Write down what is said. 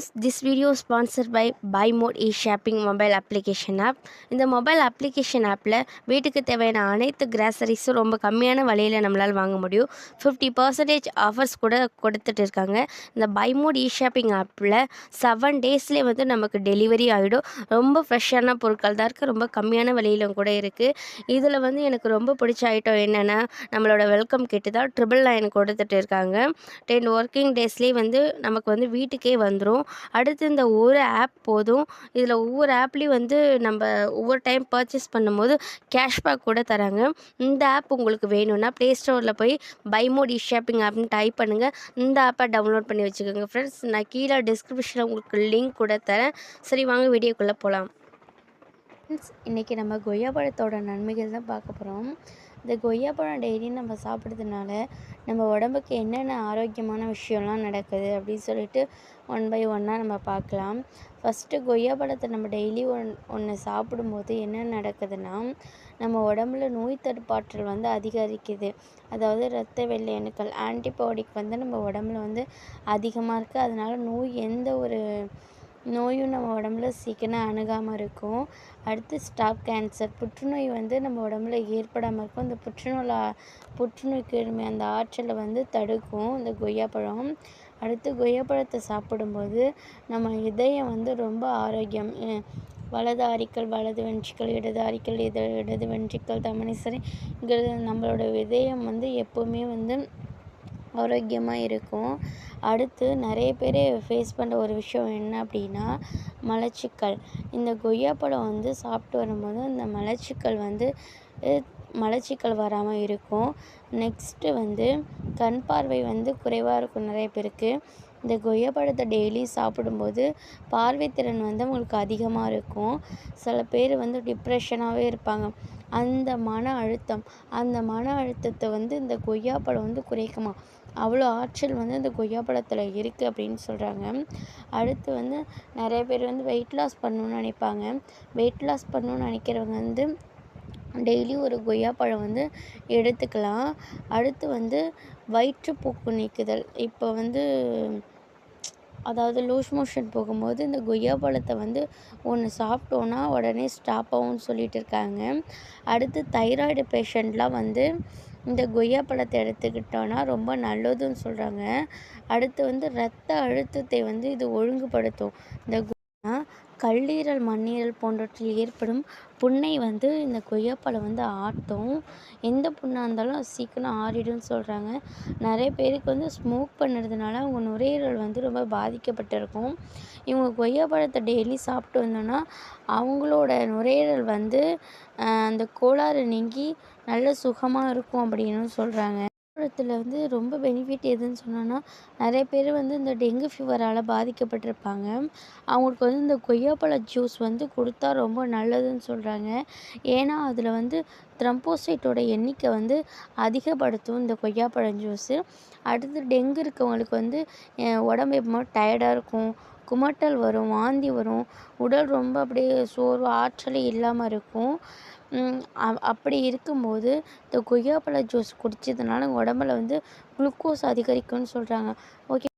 Friends this video sponsor by buy mode e shopping mobile application app இந்த mobile application ஆப்பில் வீட்டுக்கு தேவையான அனைத்து கிராசரிஸும் ரொம்ப கம்மியான விலையில் நம்மளால் வாங்க முடியும். ஃபிஃப்டி பர்சன்டேஜ் ஆஃபர்ஸ் கூட கொடுத்துட்டு இருக்காங்க. இந்த பை மோட் இ ஷாப்பிங் ஆப்பில் செவன் டேஸ்லேயே வந்து நமக்கு டெலிவரி ஆகிடும் ரொம்ப ஃப்ரெஷ்ஷான பொருட்கள் தான் இருக்குது ரொம்ப கம்மியான விலையிலும் கூட இருக்குது இதில் வந்து எனக்கு ரொம்ப பிடிச்ச ஐட்டம் என்னென்னா நம்மளோட வெல்கம் கிட்டு தான் ட்ரிபிள் நைன் கொடுத்துட்டு இருக்காங்க. டென் ஒர்க்கிங் டேஸ்லேயே வந்து நமக்கு வந்து வீட்டுக்கே வந்துடும் அடுத்து இந்த ஒரு ஆப் போதும். இதில் ஒவ்வொரு ஆப்லேயும் வந்து நம்ம ஒவ்வொரு டைம் பர்ச்சேஸ் பண்ணும்போது கேஷ்பேக் கூட தராங்க. இந்த ஆப் உங்களுக்கு வேணும்னா ப்ளே ஸ்டோரில் போய் பைமோட் இ ஷாப்பிங் ஆப்னு டைப் பண்ணுங்கள் இந்த ஆப்பை டவுன்லோட் பண்ணி வச்சுக்கோங்க. ஃப்ரெண்ட்ஸ் நான் கீழே டிஸ்கிரிப்ஷனில் உங்களுக்கு லிங்க் கூட தரேன். சரி வாங்க வீடியோக்குள்ளே போகலாம் ஃப்ரெண்ட்ஸ் இன்றைக்கி நம்ம கொய்யா பழத்தோட நன்மைகள் தான் பார்க்க போகிறோம் இந்த கொய்யா பழம் நம்ம சாப்பிட்றதுனால நம்ம உடம்புக்கு என்னென்ன ஆரோக்கியமான விஷயம்லாம் நடக்குது அப்படின்னு சொல்லிட்டு ஒன் பை ஒன்னாக நம்ம பார்க்கலாம். ஃபஸ்ட்டு கொய்யா பழத்தை நம்ம டெய்லி ஒன் ஒன்று சாப்பிடும்போது என்ன நடக்குதுன்னா நம்ம உடம்புல நோய் தடுப்பாற்றல் வந்து அதிகரிக்குது. அதாவது இரத்த வெள்ளை அணுக்கள் ஆன்டிபயோட்டிக் வந்து நம்ம உடம்புல வந்து அதிகமாக இருக்குது அதனால நோய் எந்த ஒரு நோயும் நம்ம உடம்புல சீக்கிரம் அணுகாமல் இருக்கும். அடுத்து ஸ்டாப் கேன்சர் புற்றுநோய் வந்து நம்ம உடம்புல ஏற்படாமல் இருக்கும். இந்த புற்றுநோயில் புற்றுநோய் கிருமி அந்த ஆற்றலை வந்து தடுக்கும். இந்த கொய்யாப்பழம் அடுத்து கொய்யாப்பழத்தை சாப்பிடும்போது நம்ம இதயம் வந்து ரொம்ப ஆரோக்கியம். வலது ஆரிக்கல் வலது வென்ட்ரிக்கல் இடது ஆரிக்கல் இட இடது வென்ட்ரிக்கல் தமனிசரைங்கிறது நம்மளோட இதயம் வந்து எப்போவுமே வந்து ஆரோக்கியமாக இருக்கும். அடுத்து நிறைய பேர் ஃபேஸ் பண்ணுற ஒரு விஷயம் என்ன அப்படின்னா மலச்சிக்கல். இந்த கொய்யாப்பழம் வந்து சாப்பிட்டு வரும்போது இந்த மலச்சிக்கல் வந்து மலச்சிக்கல் வராமல் இருக்கும். நெக்ஸ்ட்டு வந்து கண் பார்வை வந்து குறைவாக இருக்கும் நிறைய பேருக்கு. இந்த கொய்யாப்பழத்தை டெய்லி சாப்பிடும்போது பார்வைத்திறன் வந்து அவங்களுக்கு அதிகமாக இருக்கும். சில பேர் வந்து டிப்ரெஷனாகவே இருப்பாங்க. அந்த மன அழுத்தம் அந்த மன அழுத்தத்தை வந்து இந்த கொய்யாப்பழம் வந்து குறைக்குமா? அவ்வளோ ஆற்றல் வந்து இந்த கொய்யாப்பழத்தில் இருக்குது அப்படின்னு சொல்கிறாங்க அடுத்து வந்து நிறைய பேர் வந்து வெயிட் லாஸ் பண்ணணுன்னு நினைப்பாங்க. வெயிட் லாஸ் பண்ணணுன்னு நினைக்கிறவங்க வந்து டெய்லி ஒரு கொய்யாப்பழம் வந்து எடுத்துக்கலாம். அடுத்து வந்து வயிற்றுப்போக்கு நீக்குதல். இப்போ வந்து அதாவது லூஸ் மோஷன் போகும்போது இந்த கொய்யா பழத்தை வந்து ஒன்று சாப்பிட்டோன்னா உடனே ஸ்டாப் ஆகும்னு சொல்லிட்டு இருக்காங்க. அடுத்து தைராய்டு பேஷண்ட்லாம் வந்து இந்த கொய்யா பழத்தை எடுத்துக்கிட்டோன்னா ரொம்ப நல்லதுன்னு சொல்கிறாங்க அடுத்து வந்து ரத்த அழுத்தத்தை வந்து இது ஒழுங்குபடுத்தும். இந்த கல்லீரல் மண்ணீரல் போன்றவற்றில் ஏற்படும் புண்ணை வந்து இந்த கொய்யாப்பழம் வந்து ஆட்டும். எந்த புண்ணாக இருந்தாலும் சீக்கிரம் ஆறிடும்னு சொல்கிறாங்க நிறைய பேருக்கு வந்து ஸ்மோக் பண்ணுறதுனால அவங்க நுரையீரல் வந்து ரொம்ப பாதிக்கப்பட்டிருக்கும். இவங்க கொய்யாப்பழத்தை டெய்லி சாப்பிட்டு வந்தோன்னா அவங்களோட நுரையீரல் வந்து அந்த கோளாறு நீங்கி நல்ல சுகமாக இருக்கும் அப்படின்னு சொல்கிறாங்க விழுப்புரத்தில் வந்து ரொம்ப பெனிஃபிட் எதுன்னு சொன்னோன்னா நிறைய பேர் வந்து இந்த டெங்கு ஃபீவரால் பாதிக்கப்பட்டிருப்பாங்க. அவங்களுக்கு வந்து இந்த கொய்யாப்பழ ஜூஸ் வந்து கொடுத்தா ரொம்ப நல்லதுன்னு சொல்கிறாங்க ஏன்னா அதில் வந்து த்ரம்போசைட்டோட எண்ணிக்கை வந்து அதிகப்படுத்தும் இந்த கொய்யாப்பழம் ஜூஸு அடுத்து டெங்கு இருக்கவங்களுக்கு வந்து உடம்பு எப்போ டயர்டாக இருக்கும். குமட்டல் வரும் வாந்தி வரும். உடல் ரொம்ப அப்படியே சோர்வு ஆற்றலே இல்லாமல் இருக்கும். அப்படி இருக்கும்போது இந்த கொய்யாப்பழ ஜூஸ் குடித்ததுனால உடம்புல வந்து குளுக்கோஸ் அதிகரிக்கும்னு சொல்கிறாங்க ஓகே